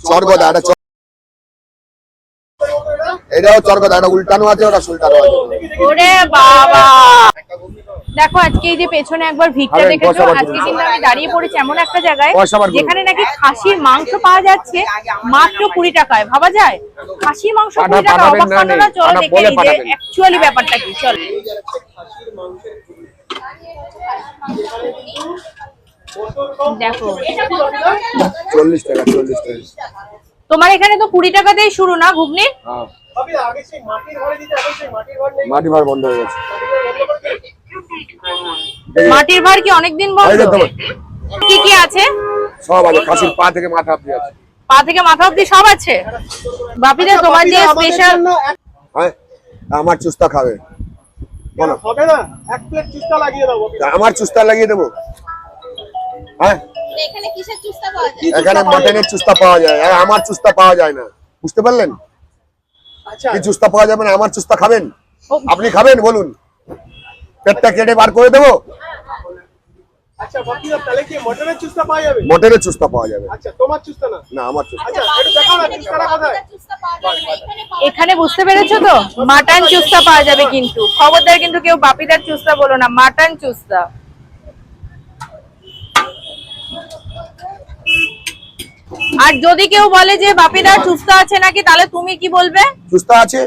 চরগদা এটা এটাও চরগদা এটা উল্টানো আছে ওটা সুলটানো আছে। ওরে বাবা! দেখো আজকে এই যে পেছনে একবার ভিড়টা দেখেছ? আজকে কিন্তু আমি দাঁড়িয়ে পড়েছি এমন একটা জায়গায় যেখানে নাকি খাসির মাংস পাওয়া যাচ্ছে মাত্র কুড়ি টাকায়। ভাবা যায়? খাসির মাংস কুড়ি টাকা অবাক না, কাণ্ড না চলো দেখে নিই যে অ্যাকচুয়ালি ব্যাপারটা কি চল। দেখো। চল্লিশ টাকা চল্লিশ টাকা। তোমার এখানে তো কুড়ি টাকাতেই শুরু না ঘুগনি? হ্যাঁ। মাটি ভাড় বন্ধ হয়ে গেছে। মাটির ভার কি অনেকদিন বন্ধ? কি কি আছে? সব আছে খাসির পা থেকে মাথা অব্দি আছে। পা থেকে মাথা অব্দি সব আছে? বাপিদা তোমার যে স্পেশাল হ্যাঁ আমার চুস্তা খাবে। হবে না? এক প্লেট চুস্তা লাগিয়ে দাও ভাবি আমার চুস্তা লাগিয়ে দেবো? হ্যাঁ? এখানে মাটনের চুস্তা পাওয়া যায়? আর আমার চুস্তা পাওয়া যায় না। বুঝতে পারলেন? আচ্ছা। কি চুস্তা পাওয়া যাবে না আমার চুস্তা খাবেন? আপনি খাবেন বলুন। পেটটা কেটে বার করে দেবো? আচ্ছা কি মটনের চুস্তা পাওয়া যাবে? চুস্তা পাওয়া যাবে। আচ্ছা না? না আমার আচ্ছা এখানে বুঝতে পেরেছ তো? মাটন চুস্তা পাওয়া যাবে কিন্তু। খবরদার কিন্তু কেউ বাপিদার চুস্তা বলো না মাটন চুস্তা। আর যদি কেউ বলে যে বাপিদার চুস্তা আছে নাকি তাহলে তুমি কি বলবে? চুস্তা আছে।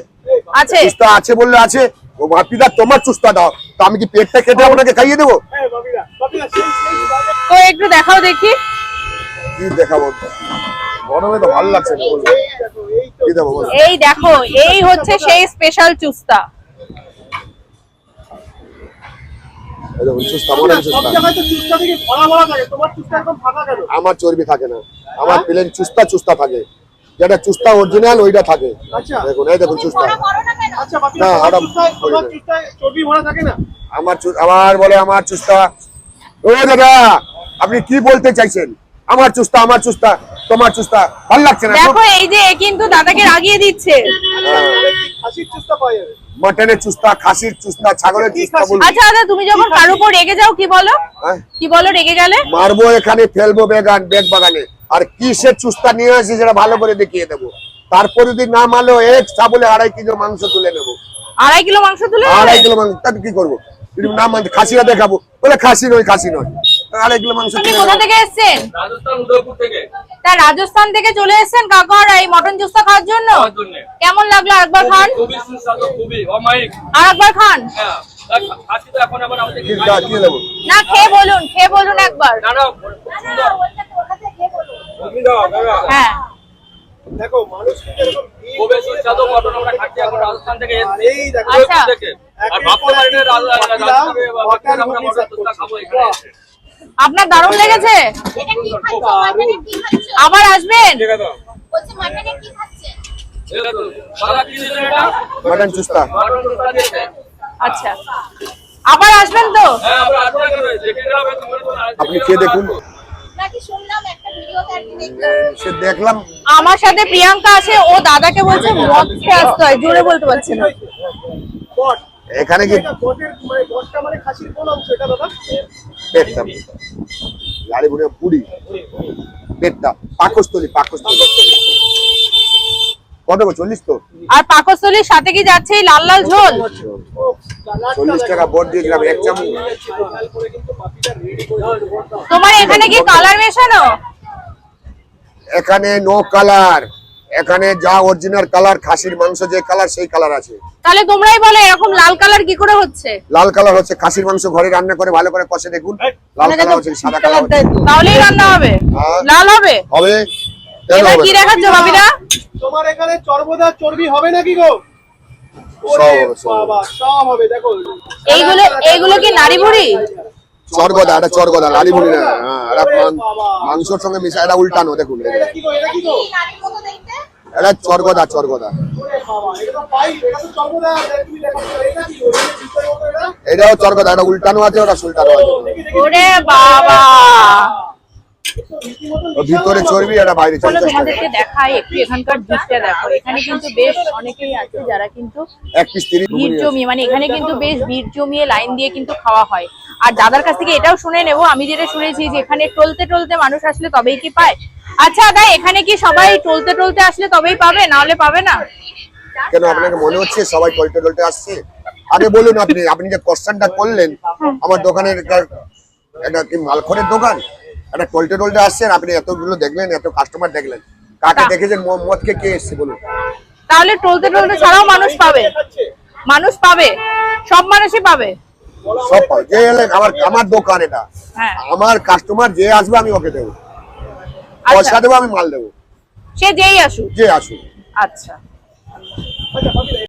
আছে? চুস্তা আছে বললে আছে। ও বাপিদা তোমার চুস্তা দাও। তো আমি কি পেটটা কেটে আপনাকে খাইয়ে দেবো? হ্যাঁ। তো একটু দেখাও দেখি। কি দেখাবো? গরমে তো ভালো লাগছে না এই দেখো এই তো কি দেবো বলুন? এই দেখো এই হচ্ছে সেই স্পেশাল চুস্তা। আমার চর্বি থাকে না। আমার প্লেন চুস্তা চুস্তা থাকে। যেটা চুস্তা অরিজিনাল ওইটা থাকে। আচ্ছা। দেখুন এই দেখুন চুস্তা। না কেন? আচ্ছা না? আমার আমার বলে আমার চুস্তা। ও দাদা আপনি কি বলতে চাইছেন? আমার চুস্তা আমার চুস্তা তোমার চুস্তা। ভালো লাগছে না দেখো এই যে কিন্তু দাদাকে রাগিয়ে দিচ্ছে। আচ্ছা মটনের চুস্তা খাসির চুস্তা ছাগলের চুস্তা আচ্ছা দাদা তুমি যখন কারও উপর রেগে যাও কি বলো? হ্যাঁ? কি বলো রেগে গেলে? মারবো এখানে ফেলব বেগান বেগ বাগানে। আর কিসের চুস্তা নিয়ে আসি সেটা ভালো করে দেখিয়ে দেবো? তারপর যদি না মারলো এক ছাগলে আড়াই কিলো মাংস তুলে নেব। আড়াই কিলো মাংস তুলে? আড়াই কিলো মাংস তাকে কি করব? না মানতে খাসিরা দেখাবো। বলে খাসি নয় খাসি নয়। আড়াই কিলো মাংস কোথা থেকে এসেছেন? রাজস্থান উদয়পুর থেকে। তা রাজস্থান থেকে চলে এসেছেন কাকার এই মটন চুস্তা খাওয়ার জন্য? কেমন লাগল আরেকবার খান? খুবই সুস্বাদু খুবই অমায়িক। আরেকবার খান? হ্যাঁ না খেয়ে বলুন খেয়ে বলুন একবার। না না খুব সুন্দর তুমি দাও, দাদা। হ্যাঁ। দেখো মানুষ কিন্তু এরকম ভিড় খুবই সুস্বাদু মটন আমরা খাচ্ছি এখন রাজস্থান থেকে আর এসেছি। এই দেখো আচ্ছা। আপনার দারুণ লেগেছে? এটা কি খাচ্ছ? মাটনে কি খাচ্ছ? আবার আসবেন? মাটনে চুস্তা। আচ্ছা। আবার আসবেন তো? হ্যাঁ আপনি খেয়ে দেখুন। নাকি শুনলাম সে দেখলাম। আমার সাথে প্রিয়াঙ্কা আছে ও দাদাকে বলছে মদ খেয়ে আসতে হয় জোরে বলতে পারছে না। এখানে কি? পেটটা। গাড়ি ঘুরে পুরি পেটটা। পাকস্থলী পাকস্থলী। কত চল্লিশ তো? আর পাকস্থলীর সাথে কি যাচ্ছে লাল লাল ঝোল? চল্লিশ টাকা বট দিয়ে দিলাম এক চামচ। তোমার এখানে কি কালার মেশানো? এখানে নো কালার এখানে যা অরিজিনাল কালার খাসির মাংস যে কালার সেই কালার আছে। তাহলে তোমরাই বলে এরকম লাল কালার কি করে হচ্ছে? লাল কালার হচ্ছে খাসির মাংস ঘরে রান্না করে ভালো করে কষে দেখুন। লাল কালার হচ্ছে সাদা কালার তাহলেই রান্না হবে। হ্যাঁ। লাল হবে? হবে। এবার কি? দেখাচ্ছ বাবিরা তোমার এখানে চর্বদা চর্বি হবে নাকি গো? সব হবে, সব হবে। সব হবে দেখো। এইগুলো এইগুলো কি নারী ভুড়ি চরগদা এটা চরগদা লালি বলি না হ্যাঁ এটা মাংসর সঙ্গে মিশা এটা উল্টানো দেখুন এটা এটা কি গো কি নারীর মতো দেখতে এটা চরগদা চরগদা ওরে বাবা এটা তো পাই এটা তো চর্বদা তুমি দেখাচ্ছ এটা কি গো এটা ভিতরে মতো এটা এটাও চরগদা এটা উল্টানো আছে ওটা সুলটানো আছে ওরে বাবা ভিতরে চর্বি এটা বাইরে চলো চর্বি তোমাদেরকে দেখাই একটু এখানকার দিকটা দেখো। এখানে কিন্তু বেশ অনেকেই আছে যারা কিন্তু এক পিস ভিড় জমিয়ে মানে এখানে কিন্তু বেশ ভিড় জমিয়ে লাইন দিয়ে কিন্তু খাওয়া হয়। আর দাদার কাছ থেকে এটাও শুনে নেব আমি যেটা শুনেছি যে এখানে টলতে টলতে মানুষ আসলে তবেই কি পায়। আচ্ছা দাদা এখানে কি সবাই টলতে টলতে আসলে তবেই পাবে? না হলে পাবে না? কেন আপনাকে মনে হচ্ছে সবাই টলটে টলটে আসছে? আগে বলুন আপনি আপনি যে কোশ্চেনটা করলেন আমার দোকানের একটা- একটা কি মালখরের দোকান? একটা টলটে টলটে আসছেন আপনি এতগুলো দেখলেন এত কাস্টমার দেখলেন। কাকে দেখেছেন মদকে কে এসছে বলুন? তাহলে টলতে টলতে ছাড়াও মানুষ পাবে। মানুষ পাবে। সব মানুষই পাবে। সব পাবে। যে এলেন আমার আমার দোকান এটা। হ্যাঁ। আমার কাস্টমার যে আসবে আমি ওকে দেবো। আচ্ছা। পয়সা দেবো আমি মাল দেবো। সে যেই আসুক। যে আসুক। আচ্ছা।